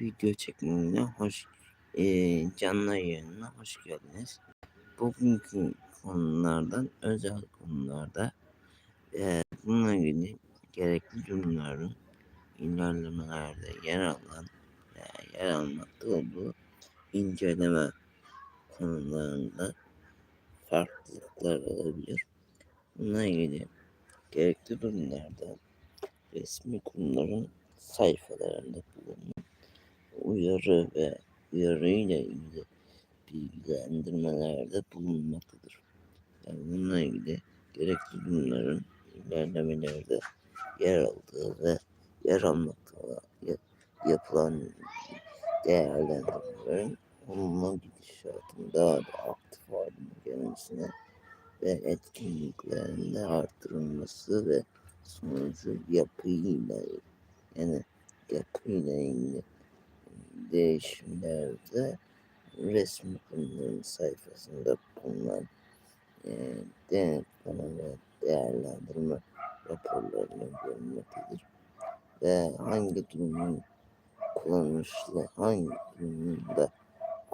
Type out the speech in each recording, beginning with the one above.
video çekimine hoş e, canlı yayınına hoş geldiniz. Bugünkü konulardan özel konularda e, bununla ilgili gerekli durumların ilerlemelerde yer alan veya yer almakta olduğu inceleme konularında farklılıklar olabilir. Bununla ilgili gerekli durumlarda resmi kurumların sayfalarında bulunan uyarı ve uyarı ile ilgili bilgilendirmelerde bulunmaktadır. Yani bununla ilgili gerekli durumların ilerlemelerde yer aldığı ve yer almakta yapılan değerlendirmelerin olumlu gidişatın daha da aktif haline gelmesine ve etkinliklerin de arttırılması ve sonucu yapıyla yani yapıyla ilgili değişimlerde resmi kurumların sayfasında bulunan e, denetleme ve değerlendirme raporlarına görülmektedir. Ve hangi durumun kullanışlı, hangi durumun da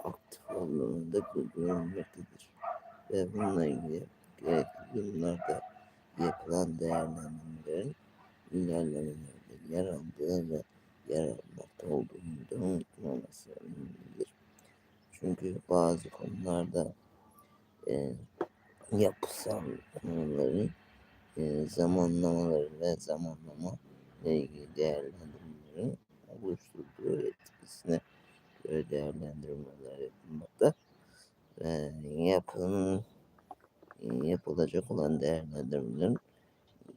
aktif olduğunu da görülmektedir. Ve bununla ilgili gerekli durumlarda yapılan değerlendirmelerin ilerlemelerde yer aldığı ve yer almakta olduğunu unutmaması önemlidir. Çünkü bazı konularda e, yapısal konuların e, zamanlamaları ve zamanlama ile ilgili değerlendirmelerin oluşturduğu etkisine göre değerlendirmeler yapılmakta. Ve yapının yapılacak olan değerlendirmelerin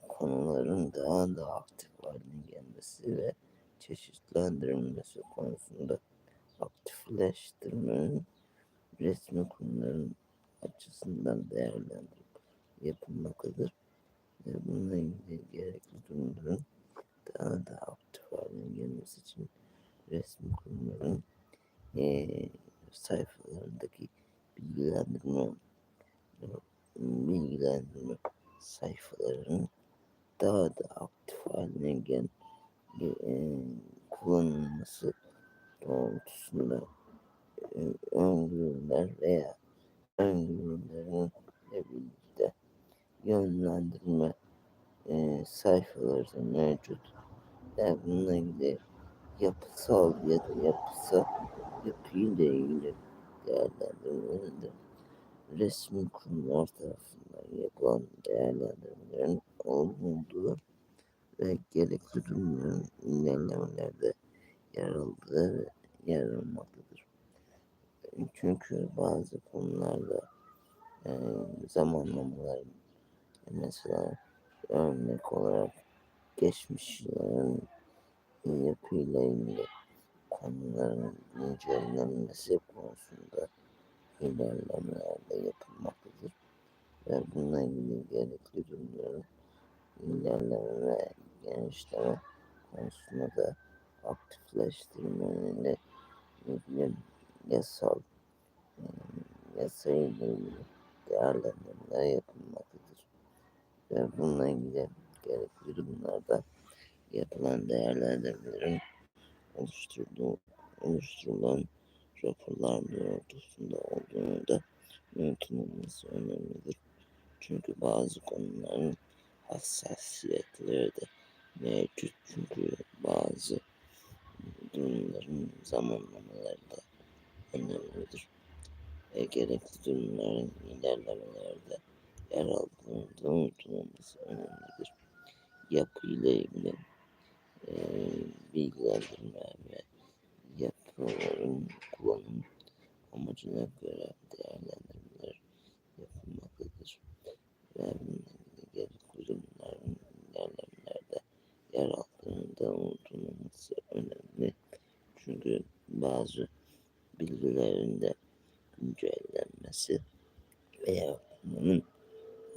konuların daha da aktif haline gelmesi ve çeşitlendirilmesi konusunda aktifleştirmenin resmi kurumların açısından değerlendirip yapılmaktadır. Ve bununla ilgili gerekli durumların daha da aktif haline gelmesi için resmi kurumların e, sayfalarındaki bilgilendirme bilgilendirme sayfalarının daha da aktif haline gel, e, kullanılması doğrultusunda öngörüler veya öngörülerin birlikte yönlendirme e, sayfaları mevcut. Ve bununla ilgili yapısal ya da yapısal yapıyla ilgili değerlendirmelerinde resmi kurumlar tarafından yapılan değerlendirmelerin olmadığı ve gerekli durumların ilerlemelerde yer aldığı yer almaktadır. Çünkü bazı konularda e, zamanlamalar mesela örnek olarak geçmiş yılların yapıyla ilgili konuların incelenmesi konusunda ilerlemelerde yapılmaktadır. Ve bununla ilgili gerekli durumların ilerleme ve genişleme konusunda da aktifleştirmeyle ilgili yasal yasayla ilgili değerlendirmeler yapılmaktadır. Ve bununla ilgili gerekli durumlarda yapılan değerlendirmelerin oluşturduğu, oluşturulan raporlar doğrultusunda olduğunu da unutulmaması önemlidir. Çünkü bazı konuların hassasiyetleri de mevcut. Çünkü bazı durumların zamanlamaları da önemlidir. Ve gerekli durumların ilerlemelerde yer aldığında unutulmaması önemlidir. Yapıyla ilgili e, bilgilendirme ve yapıların kullanım amacına göre değerlendirmeler yapılmaktadır. Ve gerekli durumların ilerlemelerde yer aldığını da unutulmaması önemli. Çünkü bazı bilgilerin de güncellenmesi veya bunun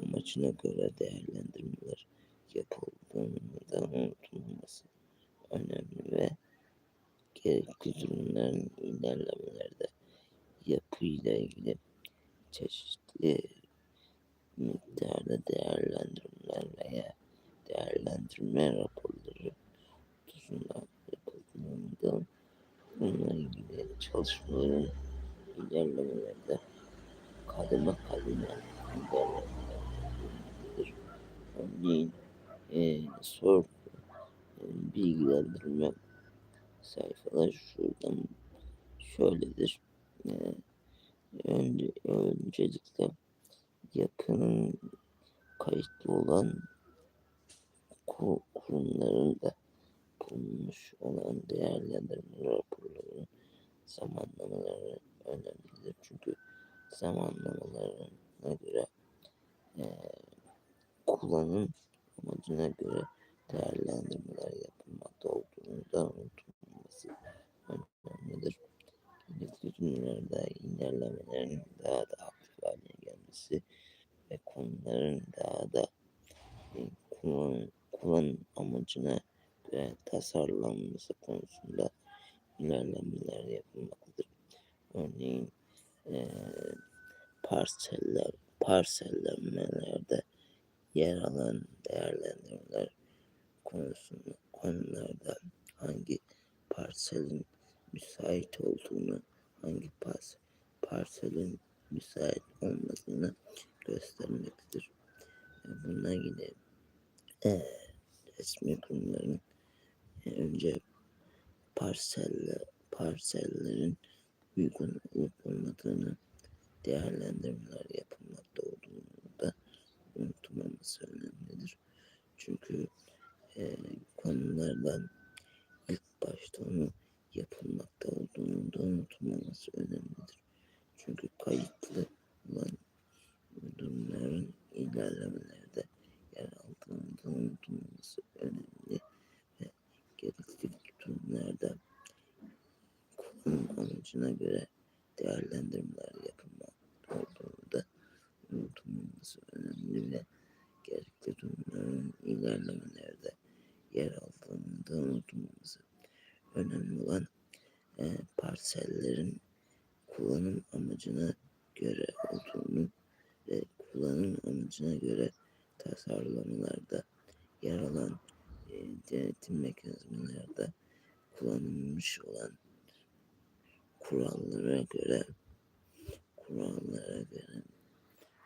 amacına göre değerlendirmeler yapıldığını da unutulmaması önemli ve gerekli durumların ilerlemelerde yapıyla ilgili çeşitli miktarda değerlendirmeler veya değerlendirme raporları hususunda yapıldığında bununla ilgili çalışmaların ilerlemelerde kademe kademe ilerlemeler Örneğin e, sor e, bilgilendirme sayfalar şuradan şöyledir. E, önce, öncelikle yakının kayıtlı olan kurumların da bulunmuş olan değerlendirme raporlarının zamanlamaları önemlidir. Çünkü zamanlamalarına göre e, kullanım amacına göre değerlendirmeler yapılmakta olduğunu da unutulmaması önemlidir. Ürünlerde ilerlemelerin daha da aktif haline gelmesi ve konuların daha da e, kullan, kullanım amacına göre tasarlanması konusunda ilerlemeler yapılmaktadır. Örneğin e, parseller, parsellenmelerde yer alan değerlendirmeler konusunda konularda hangi parselin müsait olduğunu, hangi pas, parselin müsait olmadığını göstermektedir. Bununla ilgili e, resmi kurumların e, önce parselle, parsellerin uygun olup olmadığını değerlendirmeler yapılmakta olduğunu da unutulmaması önemlidir. Çünkü e, konulardan ilk başta onu yapılmakta olduğunu da unutulmaması önemlidir. Çünkü kayıtlı olan durumların ilerlemelerde yer aldığını da unutulmaması önemli ve gerekli durumlarda amacına göre değerlendirmeler yapılmakta unutulmaması önemli ve gerekli durumların ilerlemelerde yer aldığını da unutulmaması önemli olan e, parsellerin kullanım amacına göre olduğunu ve kullanım amacına göre tasarlamalarda yer alan e, denetim mekanizmalarda kullanılmış olan kurallara göre kurallara göre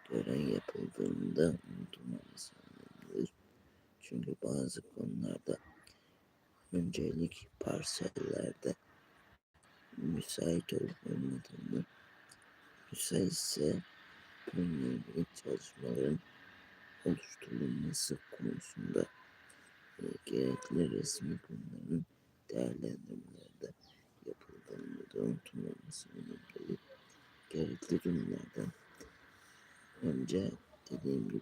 göre yapıldığında unutulmaması önemlidir. Çünkü bazı konularda öncelik parsellerde müsait olup olmadığını müsaitse bununla ilgili çalışmaların oluşturulması konusunda e, gerekli resmi kurumların değerlendirmelerde yapıldığını da unutulmaması önemlidir. Gerekli durumlardan önce dediğim gibi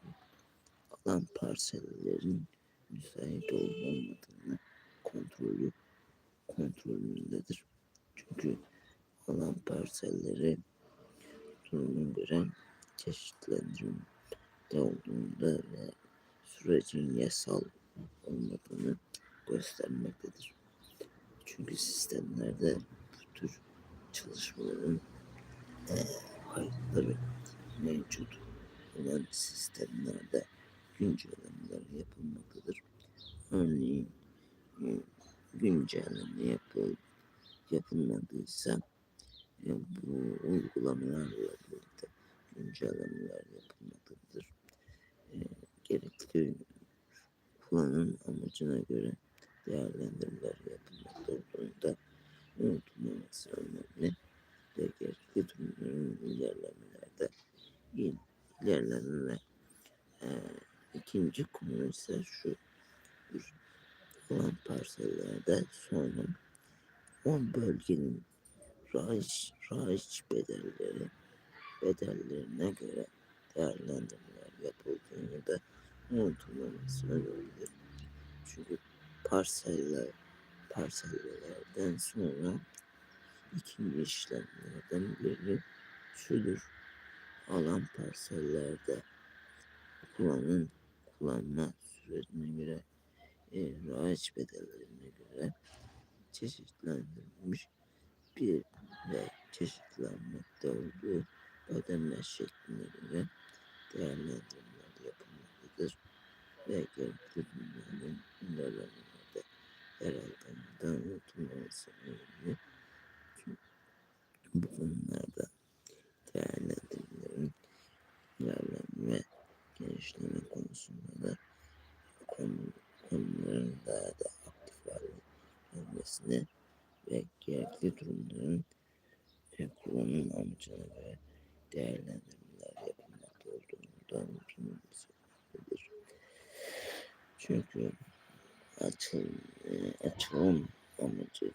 alan parsellerin müsait olup olmadığını kontrolü kontrolündedir. Çünkü alan parselleri durumuna göre çeşitlendirilmede olduğunda ve sürecin yasal olmadığını göstermektedir. Çünkü sistemlerde tür çalışmaların e, kayıtları mevcut olan sistemlerde güncellemeler yapılmaktadır. Örneğin e, güncelleme yapılıp yapılmadıysa e, bu uygulamalarla birlikte güncellemeler yapılmaktadır. E, gerekli kullanım amacına göre değerlendirmeler yapılmakta olduğunda unutulmaması önemli ve gerekli durumların ilerlemelerde ilerleme e, ikinci konu ise şu olan parsellerde sonra o bölgenin raiç, raiç bedelleri bedellerine göre değerlendirmeler yapıldığını da unutulmaması önemlidir. Çünkü parseller parsellerden sonra ikinci işlemlerden biri şudur. Alan parsellerde kullanın kullanma sürecine göre e, raiç bedellerine göre çeşitlendirilmiş bir ve çeşitlenmekte olduğu ödeme şekline göre değerlendirmeler yapılmaktadır ve gerekli durumların ilerlemelerde yer aldığından unutulmaması önemli etkisini ve gerekli durumların ve kullanım amacına göre değerlendirmeler yapılmakta olduğundan unutulmaması önemlidir. Çünkü açıl, e, açılım amacına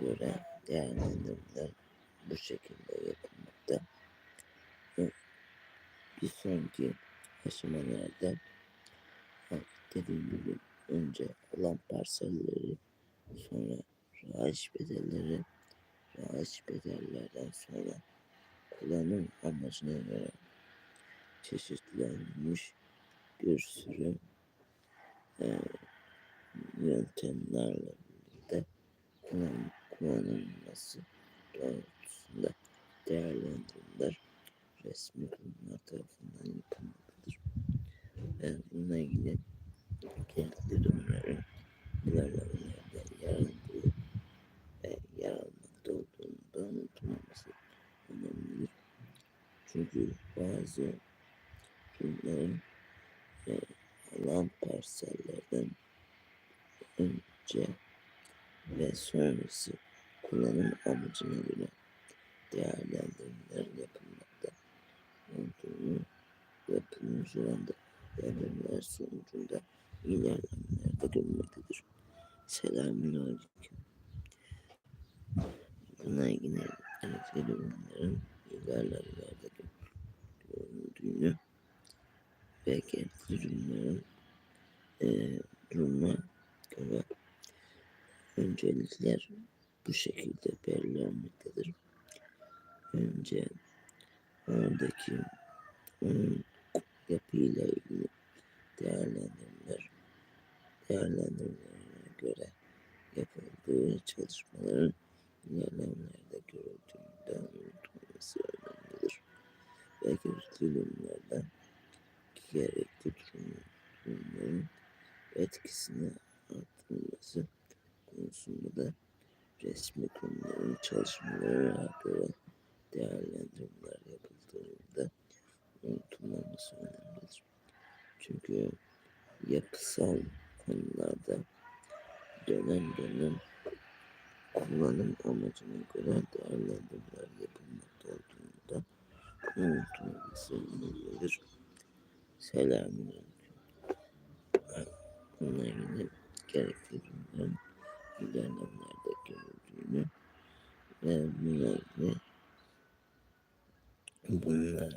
göre değerlendirmeler bu şekilde yapılmakta. Ve bir sonraki aşamalarda dediğim gibi önce alan parselleri sonra raiş bedelleri raiş bedellerden sonra kullanım amacına göre çeşitlenmiş bir sürü e, yöntemlerle birlikte kullan, kullanılması doğrultusunda değerlendirmeler resmi kurumlar tarafından yapılmaktadır. Ve bununla ilgili gerekli durumların ilerlemelerde yer almakta olduğunu da önemlidir. Çünkü bazı durumların e, alan parsellerden önce ve sonrası kullanım amacına göre değerlendirmeler yapılmakta olduğunu yapılmış olan değerlendirmeler sonucunda ilerlemeler de görülmektedir. Selamünaleyküm. Buna ilgili gerekli durumların ilerlemelerde görüldüğünü ve gerekli durumların e, duruma göre öncelikler bu şekilde belirlenmektedir. Önce oradaki onun yapıyla ilgili değerlendirmeler değerlendirmelerine göre yapıldığı çalışmaların ilerlemelerde görüldüğünden unutulması önemlidir. Gerekli durumlardan gerekli durumların etkisini artırılması konusunda da resmi kurumların çalışmalarına göre değerlendirmeler yapıldığında unutulmaması önemlidir. Çünkü yapısal konularda dönem dönem kullanım amacına göre değerlendirmeler yapılmakta olduğunda önemlidir. Selamünaleyküm. Bununla ilgili gerekli durumların ilerlemelerde görüldüğünü ve ilgili bununla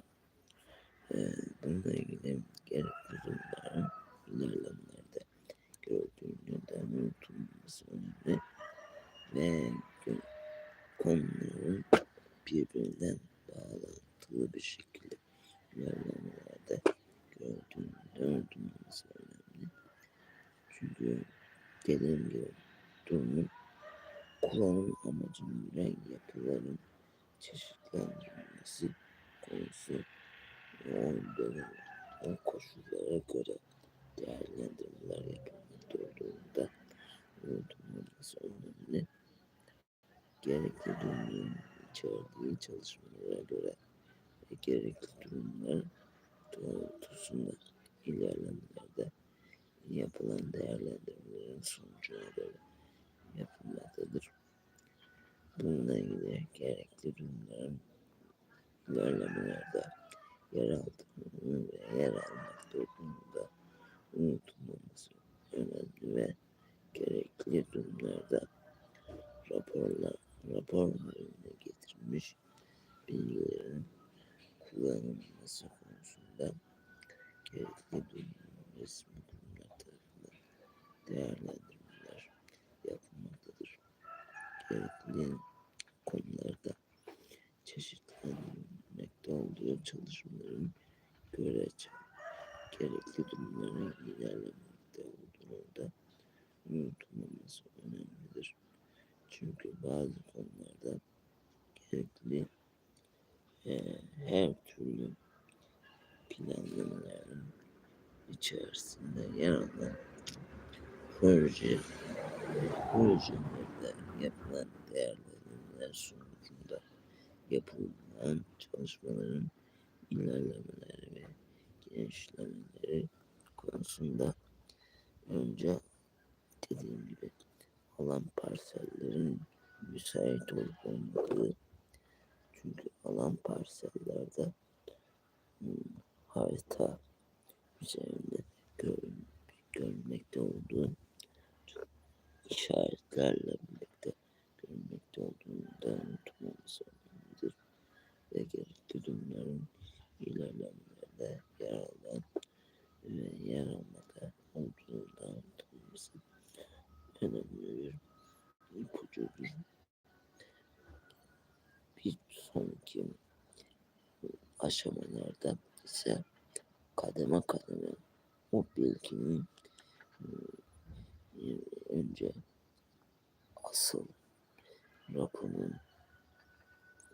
e, bununla ilgili gerekli durumların ilerlemelerde görüldüğünü de unutulmaması önemli ve konuların birbirinden bağlantılı bir şekilde ilerlemelerde de unutulmaması önemli. Çünkü dediğim gibi durumun kullanım amacına göre yapıların çeşitlendirilmesi konusu dönem, o koşullara göre değerlendirmeler yapılmakta olduğunda unutulmaması önemli. Gerekli durumun içerdiği çalışmalara göre ve gerekli durumlar doğrultusunda ilerlemelerde yapılan değerlendirmelerin sonucuna göre yapılmaktadır. Bununla ilgili gerekli durumların ilerlemelerde yer aldığını ve yer almakta olduğunu da unutulmaması önemli ve gerekli durumlarda raporlar, rapor haline getirilmiş bilgilerin kullanılması konusunda gerekli durum resmi kurumlar tarafından değerlendirmeler yapılmaktadır. Gerekli konularda çeşitlenmekte olduğu çalışmaların göre gerekli durumların ilerlemekte olduğunu da unutulmaması önemlidir. Çünkü bazı konularda gerekli e, her türlü planlamaların içerisinde yer alan proje projelerde yapılan değerlendirmeler sonucunda yapılan çalışmaların ilerlemeleri ve genişlemeleri konusunda önce dediğim gibi alan parsellerin müsait olup olmadığı çünkü alan parsellerde hmm, harita üzerinde gör, görmekte olduğu işaretlerle birlikte görmekte olduğunda unutmamız önemlidir ve gerekli durumların ilerlemelerinde yer alan ve yer almada olduğunda unutulması önemli bir ipucudur. Bir sonraki aşamalarda ise kademe kademe o bilginin e, önce asıl raporun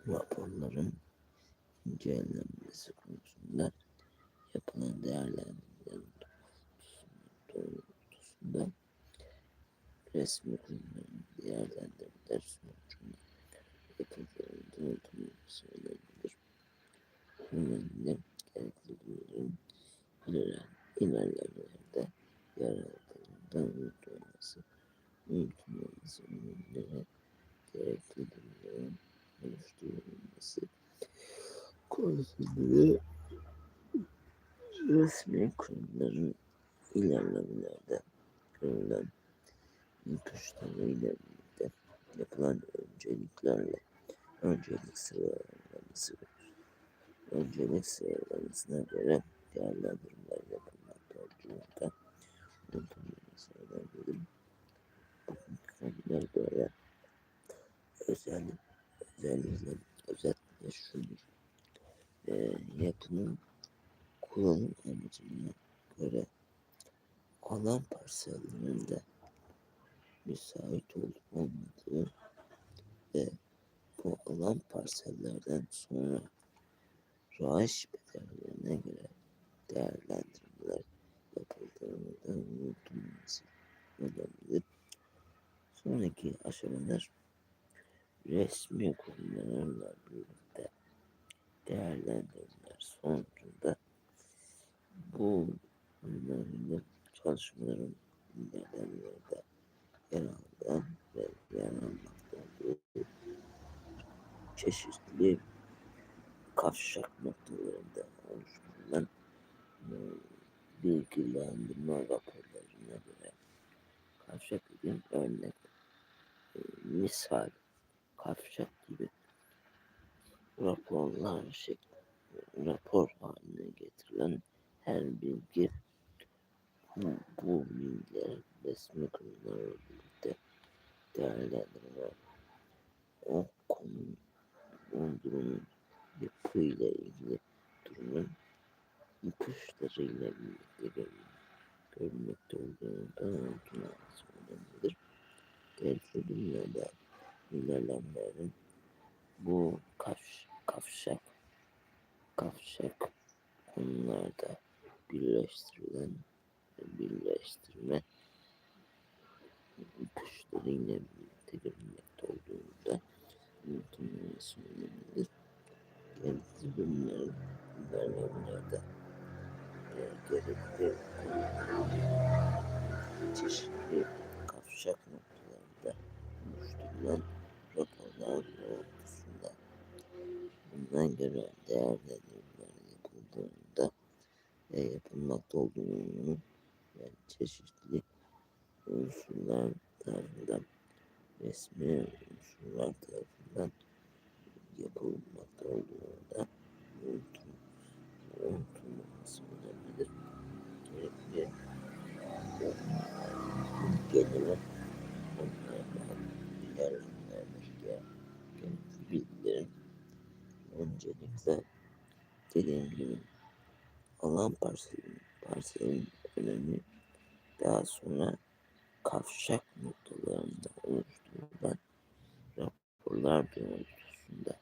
raporların incelenmesi konusunda yapılan değerlendirmeler doğrultusunda resmi kurumların değerlendirmeler sonucunda yapıldığında unutulması önemlidir. Önemli gerekli ilerleyen ilerlemelerde yer aldığında unutulması, unutulmaması önemli ve gerekli durumların oluşturulması konusunda resmi kurumların ilerlemelerde görülen ipuçlarıyla birlikte yapılan önceliklerle öncelik sıralaması öncelik sıralamasına göre değerlendirmeler yapılmakta olduğunda unutulmaması önemlidir. Bugünkü konular böyle özel özellikle özetle şudur. E, yapının kullanım amacına göre alan parsellerinde müsait olup olmadığı ve bu alan parsellerden sonra raiş bedellerine göre değerlendirmeler yapıldığında unutulması önemlidir. Sonraki aşamalar resmi kurumlarla birlikte değerlendirmeler sonucunda bu ürünlerin çalışmaların ilerlemelerde alan ve olduğu çeşitli kavşak noktalarında oluşturulan e, bilgilendirme raporlarına göre kavşak dediğim örnek e, misal kavşak gibi raporlar şekli rapor haline getirilen her bilgi bu, bilgiler resmi kurumlarla birlikte değerlendirilen o konu o durumun yapıyla ilgili durumun ipuçlarıyla birlikte görün, görünmekte olduğundan unutulmaması önemlidir. Gerekli dünyada ilerlemelerin bu kavş, kavşak kavşak konularda birleştirilen çeşitli unsurlar tarafından resmi unsurlar tarafından yapılmakta olduğunda unutum, unutulmaması önemlidir. Gerekli genel onlardan ilerlemelerle gerekli bilgilerin öncelikle dediğim gibi alan parselin, parselin önemi daha sonra kavşak noktalarında oluşturulan raporlar doğrultusunda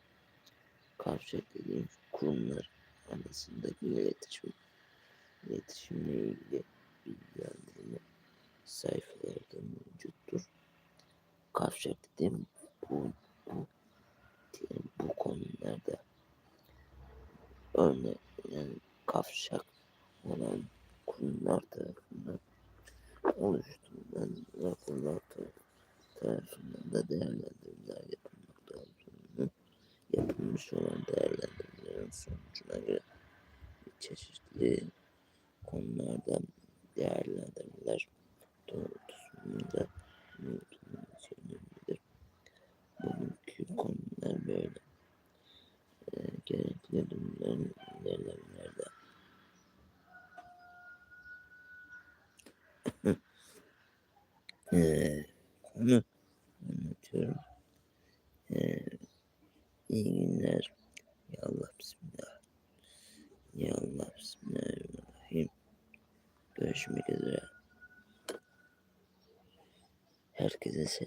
kavşak dediğim kurumlar arasındaki iletişim iletişimle ilgili bilgilendirme sayfalarda mevcuttur. Kavşak dediğim bu, bu, diyelim, bu konularda örnek yani kavşak olan kurumlar tarafından oluşturulan raporlar tarafından da değerlendirmeler yapılmakta olduğunu, yapılmış olan değerlendirmelerin sonucuna göre çeşitli konulardan değerlendirmeler doğrultusunda yürütülmeyi söylenebilir. Bugünkü konular böyle. Ee, gerekli durumların ilerlemelerde se